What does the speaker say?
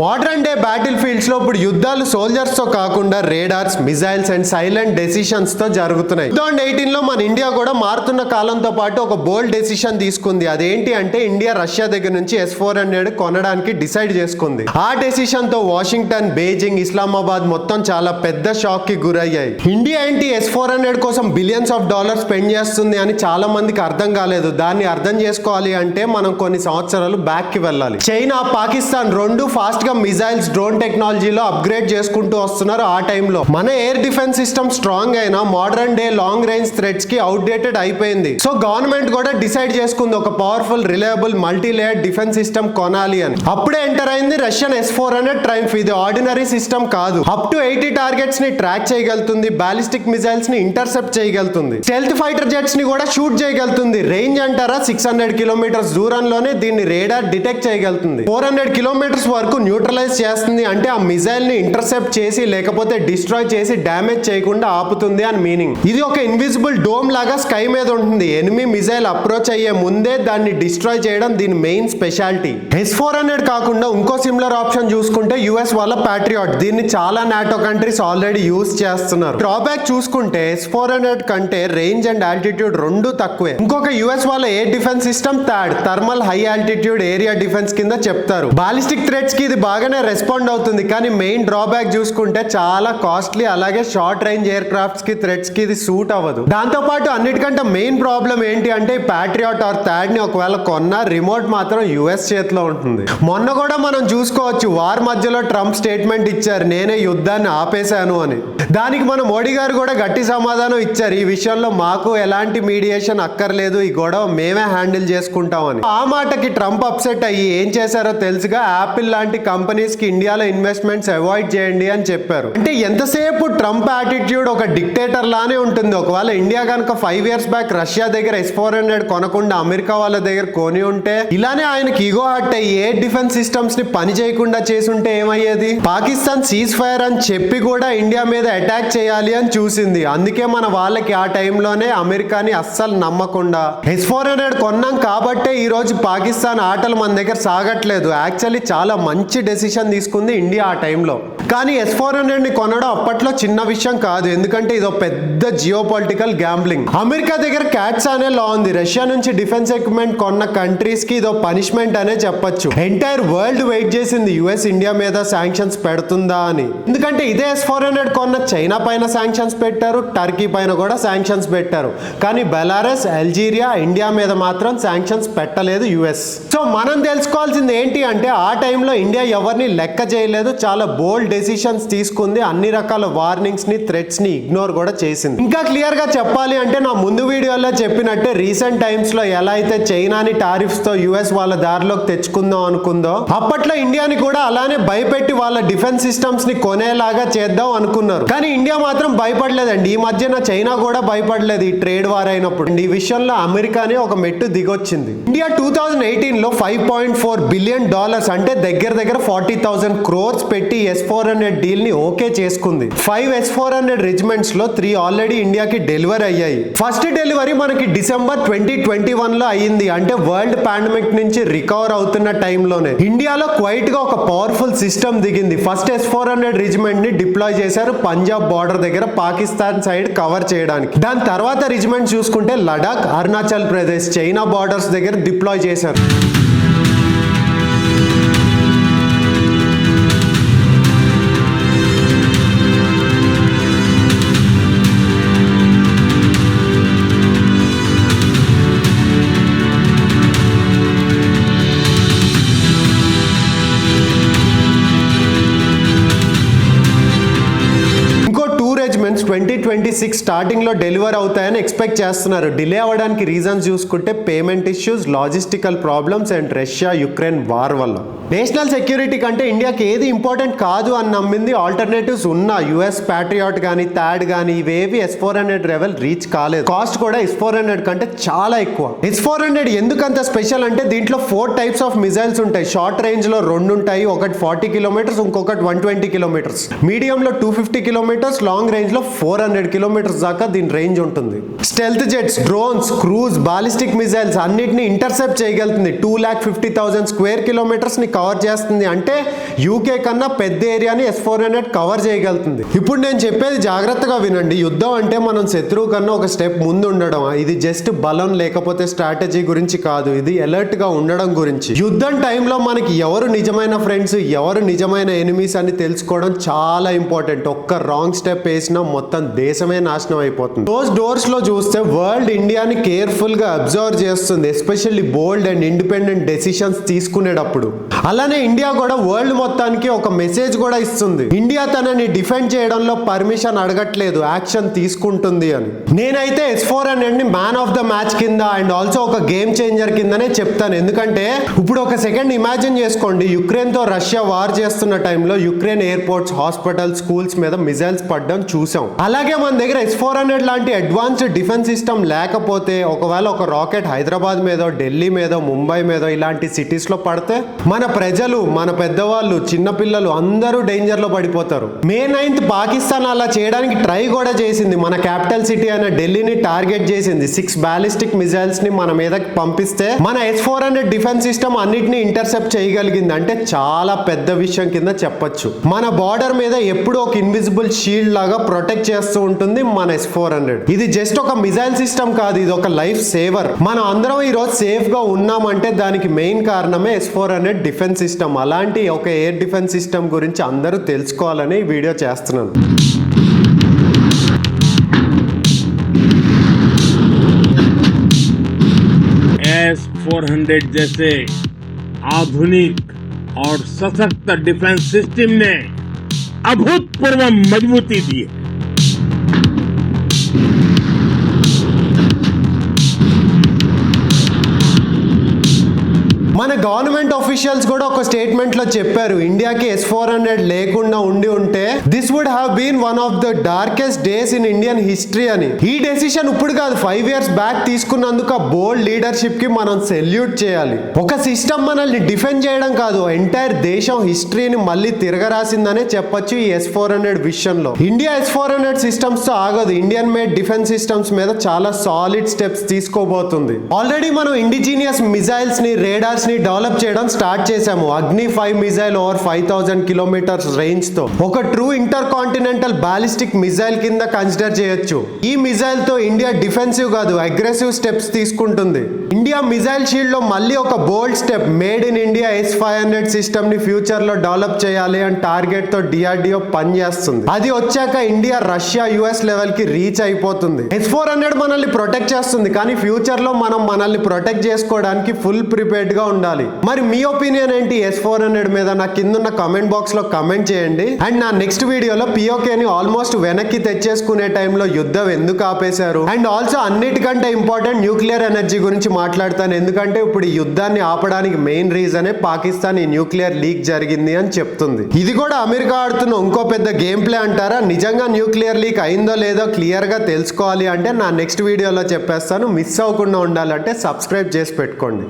Modern day battle ఫీల్డ్స్లో ఇప్పుడు యుద్ధాలు సోల్జర్స్తో కాకుండా రేడార్స్ మిజైల్స్ అండ్ సైలెంట్ డెసిషన్స్తో జరుగుతున్నాయి. టూ థౌసండ్ ఎయిటీన్లో మన ఇండియా కూడా మారుతున్న కాలంతో పాటు ఒక బోల్డ్ డెసిషన్ తీసుకుంది. అదేంటి అంటే ఇండియా రష్యా దగ్గర నుంచి ఎస్ ఫోర్ హండ్రెడ్ కొనడానికి డిసైడ్ చేసుకుంది. ఆ డెసిషన్తో వాషింగ్టన్ బీజింగ్ ఇస్లామాబాద్ మొత్తం చాలా పెద్ద షాక్కి గురయ్యాయి. ఇండియా ఏంటి ఎస్ ఫోర్ హండ్రెడ్ కోసం బిలియన్స్ ఆఫ్ డాలర్స్ స్పెండ్ చేస్తుంది అని చాలా మందికి అర్థం కాలేదు. దాన్ని అర్థం చేసుకోవాలి అంటే మనం కొన్ని సంవత్సరాలు బ్యాక్కి వెళ్ళాలి. చైనా పాకిస్తాన్ రెండు ఫాస్ట్ గా మిజైల్స్ డ్రోన్ టెక్నాలజీలో అప్గ్రేడ్ చేసుకుంటూ వస్తున్నారు ఆ టైంలో. మన ఎయిర్ డిఫెన్స్ సిస్టమ్ స్ట్రాంగ్ అయినా మోడర్న్ డే లాంగ్ రేంజ్ థ్రెడ్స్కి అవుట్డేటెడ్ అయిపోయింది. సో గవర్నమెంట్ కూడా డిసైడ్ చేసుకుంది ఒక powerful reliable multi layer defence system కొనాలి అని. అప్పుడే ఎంటర్ అయింది Russian S four hundred triumph ఇది ఆర్డినరీ సిస్టమ్ కాదు. అప్ టు ఎయిటీ టార్గెట్స్ని ట్రాక్ చేయగలుగుతుంది బాలిస్టిక్ మిజైల్స్ని ఇంటర్సెప్ట్ చేయగలుగుతుంది. స్టెల్త్ ఫైటర్ జెట్స్ని కూడా షూట్ చేయగలుగుతుంది. రేంజ్ అంటారా సిక్స్ హండ్రెడ్ కిలోమీటర్స్ దూరంలోనే దీన్ని రేడార్ డిటెక్ట్ చేయగలుగుతుంది. ఫోర్ హండ్రెడ్ కిలోమీటర్స్ వరకు న్యూట్రలైజ్ చేస్తుంది అంటే ఆ మిజైల్ని ఇంటర్సెప్ట్ చేసి లేకపోతే డిస్ట్రాయ్ చేసి డ్యామేజ్ చేయకుండా ఆపుతుంది అని మీనింగ్ ఇది ఒక ఇన్విజిబుల్ డోమ్ లాగా స్కై మీద ఉంటుంది. ఎనిమి మిజైల్ అప్రోచ్ అయ్యే ముందే దాన్ని డిస్ట్రాయ్ చేయడం దీని main speciality S four hundred కాకుండా ఇంకో సిమిలర్ ఆప్షన్ చూసుకుంటే యుఎస్ వాళ్ళ ప్యాట్రియాట్ దీన్ని చాలా నాటో కంట్రీస్ ఆల్రెడీ యూస్ చేస్తున్నారు. డ్రాబ్యాక్ చూసుకుంటే ఎస్ ఫోర్ హండ్రెడ్ కంటే రేంజ్ అండ్ ఆల్టిట్యూడ్ రెండు తక్కువే. ఇంకొక యుఎస్ వాళ్ళ A defence system third thermal high altitude area defence కింద చెప్తారు. బాలిస్టిక్ థ్రెడ్స్కి ఇది బాగానే రెస్పాండ్ అవుతుంది. కానీ మెయిన్ డ్రాబ్యాక్ చూసుకుంటే చాలా కాస్ట్లీ అలాగే షార్ట్ రేంజ్ ఎయిర్ క్రాఫ్ట్స్కి థ్రెడ్స్కి ఇది సూట్ అవ్వదు. దాంతో పాటు అన్నిటికంటే మెయిన్ ప్రాబ్లం ఏంటి అంటే ప్యాట్రియాట్ ఆర్ థర్డ్ని ఒకవేళ కొన్నా రిమోట్ మాత్రం యుఎస్ చేతిలో ఉంటుంది. మొన్న కూడా మనం చూసుకోవచ్చు వార్ మధ్యలో ట్రంప్ స్టేట్మెంట్ ఇచ్చారు నేనే యుద్ధాన్ని ఆపేశాను అని. దానికి మన మోడీ గారు కూడా గట్టి సమాధానం ఇచ్చారు ఈ విషయంలో మాకు ఎలాంటి మీడియేషన్ అక్కర్లేదు ఈ గొడవ మేమే హ్యాండిల్ చేసుకుంటామని. ఆ మాటకి ట్రంప్ అప్సెట్ అయ్యి ఏం చేశారో తెలుసుగా యాపిల్ లాంటి కంపెనీస్కి ఇండియాలో ఇన్వెస్ట్మెంట్స్ అవాయిడ్ చేయండి అని చెప్పారు. అంటే ఎంతసేపు ట్రంప్ యాటిట్యూడ్ ఒక డిక్టేటర్ లానే ఉంటుంది. ఒకవేళ ఇండియా కనుక ఫైవ్ ఇయర్స్ బ్యాక్ రష్యా దగ్గర ఎస్ ఫోర్ హండ్రెడ్ కొనకుండా అమెరికా వాళ్ళ దగ్గర కొని ఉంటే ఇలానే ఆయనకి ఈగో హట్ అయ్యి ఏ డిఫెన్స్ సిస్టమ్స్ని పని చేయకుండా చేసుంటే ఏమయ్యేది? పాకిస్తాన్ సీజ్ ఫైర్ అని చెప్పి కూడా ఇండియా మీద అటాక్ చేయాలి అని చూసింది. అందుకే మన వాళ్ళకి ఆ టైంలోనే అమెరికాని అస్సలు నమ్మకుండా. ఎస్ ఫోర్ హండ్రెడ్ కొన్నాం కాబట్టే ఈ రోజు పాకిస్తాన్ ఆటలు మన దగ్గర సాగట్లేదు. యాక్చువల్లీ చాలా మంచి డెసిషన్ తీసుకుంది ఇండియా ఆ టైంలో కానీ ఎస్ ఫోర్ హండ్రెడ్ని కొనడం అప్పట్లో చిన్న విషయం కాదు. ఎందుకంటే ఇది ఒక పెద్ద జియో పొలిటికల్ గ్యాంబ్లింగ్ అమెరికా దగ్గర క్యాట్స్ అనే లా ఉంది. రష్యా నుంచి డిఫెన్స్ ఎక్విప్మెంట్ కొన్న కంట్రీస్కి ఇదో పనిష్మెంట్ అనే చెప్పొచ్చు. ఎంటైర్ వరల్డ్ వెయిట్ చేసింది. యుఎస్ ఇండియా మీద శాంక్షన్స్ పెడుతుందా అని. ఎందుకంటే ఇదే ఎస్ ఫోర్ హండ్రెడ్ కొన్న చైనా పైన శాంక్షన్స్ పెట్టారు. టర్కీ పైన కూడా శాంక్షన్స్ పెట్టారు. కానీ బెలారస్ అల్జీరియా ఇండియా మీద మాత్రం శాంక్షన్స్ పెట్టలేదు యుఎస్ సో మనం తెలుసుకోవాల్సింది ఏంటి అంటే ఆ టైంలో ఇండియా ఎవరిని లెక్క చేయలేదు. చాలా బోల్డ్ డెసిషన్స్ తీసుకుంది అన్ని రకాల వార్నింగ్స్ని థ్రెట్స్ని ఇగ్నోర్ కూడా చేసింది. ఇంకా క్లియర్గా చెప్పాలి అంటే నా ముందు వీడియోలో చెప్పినట్టే రీసెంట్ టైమ్స్లో ఎలా అయితే చైనాని టారిఫ్స్తో యుఎస్ వాళ్ళ దారిలోకి తెచ్చుకుందాం అనుకుందో అప్పట్లో ఇండియాని కూడా అలానే భయపెట్టి వాళ్ళ డిఫెన్స్ సిస్టమ్స్ని కొనేలాగా చేద్దాం అనుకున్నారు. కానీ ఇండియా మాత్రం భయపడలేదండి. ఈ మధ్యన చైనా కూడా భయపడలేదు ఈ ట్రేడ్ వార్ అయినప్పుడు. ఈ విషయంలో అమెరికానే ఒక మెట్టు దిగొచ్చింది. ఇండియా టూ థౌజండ్ ఎయిటీన్లో five point four billion dollars అంటే దగ్గర దగ్గర ఫార్టీ థౌసండ్ క్రోర్స్ పెట్టి ఎస్ ఫోర్ హండ్రెడ్ డీల్ని ఓకే చేసుకుంది. ఫైవ్ ఎస్ ఫోర్ హండ్రెడ్ రెజిమెంట్స్లో త్రీ ఆల్రెడీ ఇండియాకి డెలివరీ అయ్యాయి. ఫస్ట్ డెలివరీ మనకి డిసెంబర్ ట్వంటీ ట్వంటీ వన్లో అయ్యింది. అంటే వరల్డ్ పాండమిక్ నుంచి రికవర్ అవుతున్న టైంలోనే ఇండియాలో క్వైట్గా ఒక పవర్ఫుల్ సిస్టమ్ దిగింది. ఫస్ట్ ఎస్ ఫోర్ హండ్రెడ్ రెజిమెంట్ని డిప్లాయ్ చేశారు పంజాబ్ బార్డర్ దగ్గర పాకిస్తాన్ సైడ్ కవర్ చేయడానికి. దాని తర్వాత రెజిమెంట్ చూసుకుంటే లడాక్ అరుణాచల్ ప్రదేశ్ చైనా బార్డర్స్ దగ్గర డిప్లాయ్ చేశారు. 20 ట్వంటీ సిక్స్ స్టార్టింగ్లో డెలివర్ అవుతాయని ఎక్స్పెక్ట్ చేస్తున్నారు. డిలే అవ్వడానికి రీజన్స్ చూసుకుంటే payment issues logistical problems and Russia Ukraine war వల్ల. నేషనల్ సెక్యూరిటీ కంటే ఇండియాకి ఏది ఇంపార్టెంట్ కాదు అని నమ్మింది ఆల్టర్నేటివ్స్ ఉన్న యుఎస్ ప్యాట్రియాట్ కానీ థాడ్ కానీ ఇవేవి S four hundred level reach కాలేదు. కాస్ట్ కూడా ఎస్ ఫోర్ హండ్రెడ్ కంటే చాలా ఎక్కువ. ఎస్ ఫోర్ హండ్రెడ్ ఎందుకంత స్పెషల్ అంటే దీంట్లో ఫోర్ టైప్స్ ఆఫ్ మిజైల్స్ ఉంటాయి. షార్ట్ రేంజ్లో రెండు ఉంటాయి ఒకటి ఫార్టీ కిలోమీటర్స్ ఇంకొకటి వన్ ట్వంటీ కిలోమీటర్స్ మీడియం లో టూ ఫిఫ్టీ కిలోమీటర్స్ లాంగ్ రేంజ్లో ఫోర్ హండ్రెడ్ కిలోమీటర్స్ దాకా దీని రేంజ్ ఉంటుంది. Stealth jets drones cruise ballistic missiles అన్నిటిని ఇంటర్సెప్ట్ చేయగలుగుతుంది. Two lakh fifty thousand square కిలోమీటర్స్ని cover చేస్తుంది. అంటే యూకే కన్నా పెద్ద ఏరియాని ఎస్ ఫోర్ హండ్రెడ్ కవర్ చేయగలుగుతుంది. ఇప్పుడు నేను చెప్పేది జాగ్రత్తగా వినండి. యుద్ధం అంటే మనం శత్రువు కన్నా ఒక స్టెప్ ముందు ఉండడం. ఇది జస్ట్ బలం లేకపోతే స్ట్రాటజీ గురించి కాదు. ఇది అలర్ట్గా ఉండడం గురించి. యుద్ధం టైంలో మనకి ఎవరు నిజమైన ఫ్రెండ్స్ ఎవరు నిజమైన ఎనిమీస్ అని తెలుసుకోవడం చాలా ఇంపార్టెంట్. ఒక్క రాంగ్ స్టెప్ వేసినా మొత్తం దేశమే నాశనం అయిపోతుంది. క్లోజ్ డోర్స్లో చూస్తే వరల్డ్ ఇండియాని కేర్ఫుల్గా అబ్జర్వ్ చేస్తుంది especially bold and independent decisions తీసుకునేటప్పుడు. అలానే ఇండియా కూడా వరల్డ్ మొత్తానికి ఒక మెసేజ్ కూడా ఇస్తుంది. ఇండియా తనని డిఫెండ్ చేయడంలో పర్మిషన్ అడగట్లేదు యాక్షన్ తీసుకుంటుంది అని. నేనైతే ఎస్ ఫోర్ హండ్రెడ్ని మ్యాన్ ఆఫ్ ద మ్యాచ్ కింద అండ్ ఆల్సో ఒక గేమ్ చేంజర్ కిందనే చెప్తాను. ఎందుకంటే ఇప్పుడు ఒక సెకండ్ ఇమాజిన్ చేసుకోండి. యుక్రెయిన్తో రష్యా వార్ చేస్తున్న టైంలో యుక్రెయిన్ ఎయిర్పోర్ట్స్ హాస్పిటల్ స్కూల్స్ మీద మిజైల్స్ పడడం చూసాం. అలాగే మన దగ్గర ఎస్ ఫోర్ హండ్రెడ్ లాంటి అడ్వాన్స్డ్ డిఫెన్స్ సిస్టమ్ లేకపోతే ఒకవేళ ఒక రాకెట్ హైదరాబాద్ మీదో ఢిల్లీ మీదో ముంబై మీదో ఇలాంటి సిటీస్లో పడితే మన ప్రజలు మన పెద్దవాళ్ళు చిన్నపిల్లలు అందరూ డేంజర్లో పడిపోతారు. మే నైన్త్ పాకిస్తాన్ అలా చేయడానికి ట్రై కూడా చేసింది. మన క్యాపిటల్ సిటీ అయిన ఢిల్లీని టార్గెట్ చేసింది. సిక్స్ బ్యాలిస్టిక్ మిజైల్స్ని మన మీదకి పంపిస్తే మన S four hundred defence system అన్నిటిని ఇంటర్సెప్ట్ చేయగలిగింది. అంటే చాలా పెద్ద విషయం కింద చెప్పొచ్చు. మన బార్డర్ మీద ఎప్పుడు ఒక ఇన్విజిబుల్ షీల్డ్ లాగా ప్రొటెక్ట్ చేస్తూ ఉంటుంది మన ఎస్ ఫోర్ హండ్రెడ్ ఇది జస్ట్ ఒక మిజైల్ సిస్టమ్ కాదు ఇది ఒక లైఫ్ సేవర్ మనం అందరం ఈ రోజు సేఫ్ గా ఉన్నామంటే దానికి మెయిన్ కారణమే S four hundred defence system అలాంటి ఒక ఎయిర్ డిఫెన్స్ సిస్టమ్ గురించి అందరూ తెలుసుకోవాలని ఈ వీడియో చేస్తున్నాను एस फोर हंड्रेड जैसे आधुनिक और सशक्त डिफेंस सिस्टम ने अभूतपूर्व मजबूती दी है మన గవర్నమెంట్ అఫీషియల్స్ కూడా ఒక స్టేట్మెంట్లో చెప్పారు. ఇండియాకి ఎస్ ఫోర్ హండ్రెడ్ లేకుండా ఉండి ఉంటే this would have been one of the darkest days in Indian history అని. ఈ డెసిషన్ ఇప్పుడు కాదు ఫైవ్ ఇయర్స్ బ్యాక్ తీసుకున్నందుకు ఆ బోల్డ్ లీడర్షిప్కి మనం సెల్యూట్ చేయాలి. ఒక సిస్టమ్ మనల్ని డిఫెండ్ చేయడం కాదు ఎంటైర్ దేశం హిస్టరీని మళ్ళీ తిరగరాసిందనే చెప్పొచ్చు ఈ ఎస్ ఫోర్ హండ్రెడ్ విషయంలో. ఇండియా ఎస్ ఫోర్ హండ్రెడ్ సిస్టమ్స్తో ఆగదు. ఇండియన్ మేడ్ డిఫెన్స్ సిస్టమ్స్ మీద చాలా సాలిడ్ స్టెప్స్ తీసుకోబోతుంది. ఆల్రెడీ మనం ఇండిజీనియస్ మిజైల్స్ని రేడార్స్ని డెవలప్ చేయడం స్టార్ట్ చేశాము. Agni five missile over five thousand kilometres రేంజ్తో ఒక true inter continental ballistic missile కింద కన్సిడర్ చేయొచ్చు. ఈ మిజైల్తో ఇండియా డిఫెన్సివ్ కాదు అగ్రెసివ్ స్టెప్స్ తీసుకుంటుంది. ఇండియా మిజైల్ షీల్డ్లో మళ్ళీ ఒక bold step made in India S five hundred సిస్టమ్ని ఫ్యూచర్లో డెవలప్ చేయాలి అని టార్గెట్తో డిఆర్డిఓ పనిచేస్తుంది అది వచ్చాక ఇండియా రష్యా యుఎస్ లెవెల్కి రీచ్ అయిపోతుంది. ఎస్ ఫోర్ హండ్రెడ్ మనల్ని ప్రొటెక్ట్ చేస్తుంది కానీ ఫ్యూచర్లో మనం మనల్ని ప్రొటెక్ట్ చేసుకోవడానికి ఫుల్ ప్రిపేర్డ్గా ఉండాలి. మరి మీ ఒపీనియన్ ఏంటి? ఎస్ ఫోర్ హండ్రెడ్ మీద నా కింద ఉన్న కమెంట్ బాక్స్లో కమెంట్ చేయండి. అండ్ నా నెక్స్ట్ వీడియోలో పిఓకే ని ఆల్మోస్ట్ వెనక్కి తెచ్చేసుకునే టైంలో యుద్ధం ఎందుకు ఆపేశారు? అండ్ ఆల్సో అన్నిటికంటే ఇంపార్టెంట్ న్యూక్లియర్ ఎనర్జీ గురించి మాట్లాడతాను. ఎందుకంటే ఇప్పుడు ఈ యుద్ధాన్ని ఆపడానికి మెయిన్ రీజనే పాకిస్తాన్ ఈ న్యూక్లియర్ లీక్ జరిగింది అని చెప్తుంది. ఇది కూడా అమెరికా ఆడుతున్న ఇంకో పెద్ద గేమ్ ప్లే అంటారా? నిజంగా న్యూక్లియర్ లీక్ అయిందో లేదో క్లియర్గా తెలుసుకోవాలి అంటే నా నెక్స్ట్ వీడియోలో చెప్పేస్తాను. మిస్ అవ్వకుండా ఉండాలంటే సబ్స్క్రైబ్ చేసి పెట్టుకోండి.